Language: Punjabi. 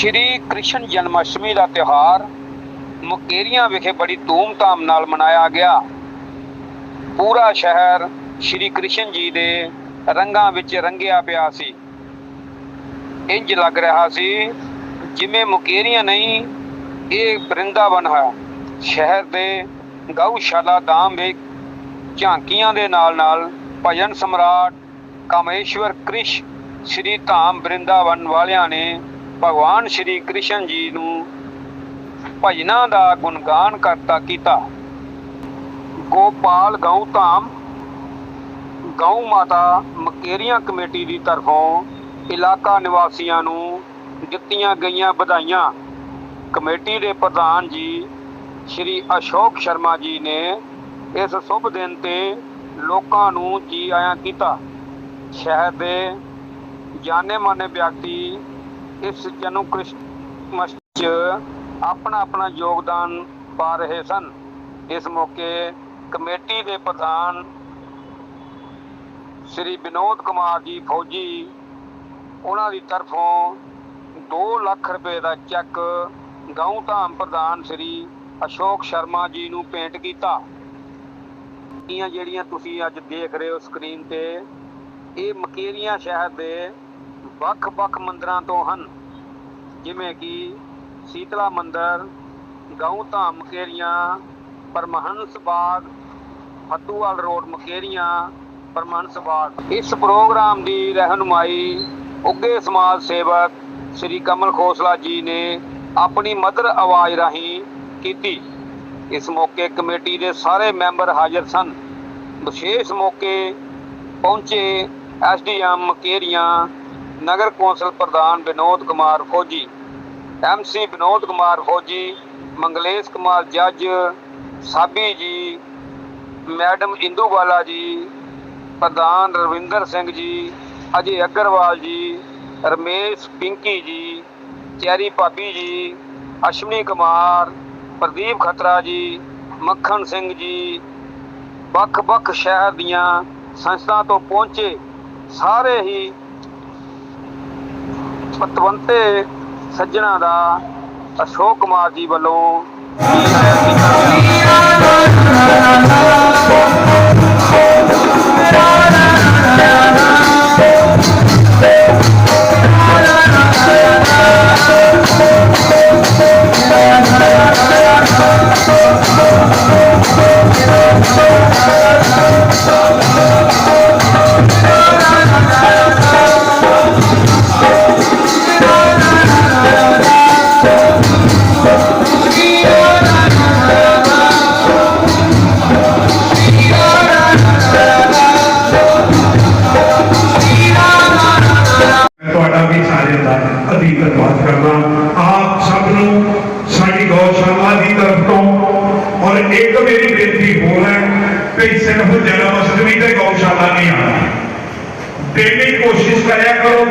ਸ਼੍ਰੀ ਕ੍ਰਿਸ਼ਨ ਜਨਮਸ਼ਟਮੀ ਦਾ ਤਿਉਹਾਰ ਮੁਕੇਰੀਆਂ ਵਿਖੇ ਬੜੀ ਧੂਮ-ਧਾਮ ਨਾਲ ਮਨਾਇਆ ਗਿਆ। ਪੂਰਾ ਸ਼ਹਿਰ ਸ਼੍ਰੀ ਕ੍ਰਿਸ਼ਨ ਜੀ ਦੇ ਰੰਗਾਂ ਵਿੱਚ ਰੰਗਿਆ ਪਿਆ ਸੀ। ਇੰਜ ਲੱਗ ਰਿਹਾ ਸੀ ਜਿਵੇਂ ਮੁਕੇਰੀਆਂ ਨਹੀਂ, ਇਹ ਬ੍ਰਿੰਦਾਵਨ ਹੈ। ਸ਼ਹਿਰ ਦੇ ਗਊਸ਼ਾਲਾ ਧਾਮ ਵਿੱਚ ਝਾਂਕੀਆਂ ਦੇ ਨਾਲ ਨਾਲ ਭਜਨ ਸਮਰਾਟ ਕਾਮੇਸ਼ਵਰ ਕ੍ਰਿਸ਼ ਸ਼੍ਰੀ ਧਾਮ ਬ੍ਰਿੰਦਾਵਨ ਵਾਲਿਆਂ ਨੇ ਭਗਵਾਨ ਸ਼੍ਰੀ ਕ੍ਰਿਸ਼ਨ ਜੀ ਨੂੰ ਭਜਨਾਂ ਦਾ ਗੁਣਗਾਨ ਕਰਤਾ ਕੀਤਾ। ਗੋਪਾਲ ਗਊ ਧਾਮ, ਗਊ ਮਾਤਾ ਮਕੇਰੀਆਂ ਕਮੇਟੀ ਦੀ ਤਰਫੋਂ ਇਲਾਕਾ ਨਿਵਾਸੀਆਂ ਨੂੰ ਦਿੱਤੀਆਂ ਗਈਆਂ ਵਧਾਈਆਂ। ਕਮੇਟੀ ਦੇ ਪ੍ਰਧਾਨ ਜੀ ਸ਼੍ਰੀ ਅਸ਼ੋਕ ਸ਼ਰਮਾ ਜੀ ਨੇ ਇਸ ਸ਼ੁਭ ਦਿਨ ਤੇ ਲੋਕਾਂ ਨੂੰ ਜੀ ਆਇਆਂ ਕੀਤਾ। ਸ਼ਹਿਰ ਦੇ ਜਾਣੇ ਮਾਨੇ ਵਿਅਕਤੀ ਇਸ ਜਨਮ ਕ੍ਰਿਸਮਸ 'ਚ ਆਪਣਾ ਆਪਣਾ ਯੋਗਦਾਨ ਪਾ ਰਹੇ ਸਨ। ਇਸ ਮੌਕੇ ਕਮੇਟੀ ਦੇ ਪ੍ਰਧਾਨ ਸ੍ਰੀ ਵਿਨੋਦ ਕੁਮਾਰ ਜੀ ਫੌਜੀ, ਉਹਨਾਂ ਦੀ ਤਰਫੋਂ 2 ਲੱਖ ਰੁਪਏ ਦਾ ਚੈੱਕ ਗਊ ਧਾਮ ਪ੍ਰਧਾਨ ਸ੍ਰੀ ਅਸ਼ੋਕ ਸ਼ਰਮਾ ਜੀ ਨੂੰ ਪੇਂਟ ਕੀਤਾ। ਇਹ ਜਿਹੜੀਆਂ ਤੁਸੀਂ ਅੱਜ ਦੇਖ ਰਹੇ ਹੋ ਸਕਰੀਨ ਤੇ, ਇਹ ਮਕੇਰੀਆਂ ਸ਼ਹਿਰ ਦੇ ਵੱਖ-ਵੱਖ ਮੰਦਰਾਂ ਤੋਂ ਹਨ। ਜਿਵੇਂ ਕਿ ਸੀਤਲਾ ਮੰਦਰ, ਗਊ ਧਾਮ ਮਕੇਰੀਆਂ ਪਰਮਹੰਸ ਬਾਗ ਫਤੂਵਾਲ ਰੋਡ ਮਕੇਰੀਆਂ ਪਰਮਹੰਸ ਬਾਗ ਇਸ ਪ੍ਰੋਗਰਾਮ ਦੀ ਰਹਿਨੁਮਾਈ ਉੱਗੇ ਸਮਾਜ ਸੇਵਕ ਸ੍ਰੀ ਕਮਲ ਖੋਸਲਾ ਜੀ ਨੇ ਆਪਣੀ ਮਦਰ ਆਵਾਜ਼ ਰਾਹੀਂ ਕੀਤੀ। ਇਸ ਮੌਕੇ ਕਮੇਟੀ ਦੇ ਸਾਰੇ ਮੈਂਬਰ ਹਾਜ਼ਰ ਸਨ। ਵਿਸ਼ੇਸ਼ ਮੌਕੇ ਪਹੁੰਚੇ ਐਸਡੀਐਮ ਮਕੇਰੀਆਂ ਨਗਰ ਕੌਂਸਲ ਪ੍ਰਧਾਨ ਵਿਨੋਦ ਕੁਮਾਰ ਫੌਜੀ ਐਮਸੀ ਵਿਨੋਦ ਕੁਮਾਰ ਫੌਜੀ ਮੰਗਲੇਸ਼ ਕੁਮਾਰ ਜੱਜ, ਸਾਬੀ ਜੀ, ਮੈਡਮ ਇੰਦੂਵਾਲਾ ਜੀ, ਪ੍ਰਧਾਨ ਰਵਿੰਦਰ ਸਿੰਘ ਜੀ, ਅਜੇ ਅਗਰਵਾਲ ਜੀ, ਰਮੇਸ਼ ਪਿੰਕੀ ਜੀ, ਚੈਰੀ ਭਾਬੀ ਜੀ, ਅਸ਼ਵਨੀ ਕੁਮਾਰ, ਪ੍ਰਦੀਪ ਖਤਰਾ ਜੀ, ਮੱਖਣ ਸਿੰਘ ਜੀ, ਵੱਖ-ਵੱਖ ਸ਼ਹਿਰ ਦੀਆਂ ਸੰਸਥਾ ਤੋਂ ਪਹੁੰਚੇ ਸਾਰੇ ਹੀ ਪਤਵੰਤੇ ਸੱਜਣਾ ਦਾ ਅਸ਼ੋਕ ਕੁਮਾਰ ਜੀ ਵੱਲੋਂ ਧੰਨਵਾਦ ਕਰਦਾ ਆਪ ਸਭ ਨੂੰ ਸਾਡੀ ਗੌਸ਼ਾਲਾ ਦੀ ਤਰਫ ਤੋਂ ਔਰ ਇੱਕ ਮੇਰੀ ਬੇਨਤੀ ਹੋਰ ਹੈ ਕਿ ਸਿਰਫ ਜਨਮ ਅਸ਼ਟਮੀ ਤੇ ਗੌਸ਼ਾਲਾ ਨਹੀਂ ਆਉਣਾ ਦੇਣ ਦੀ ਕੋਸ਼ਿਸ਼ ਕਰਿਆ ਕਰੋ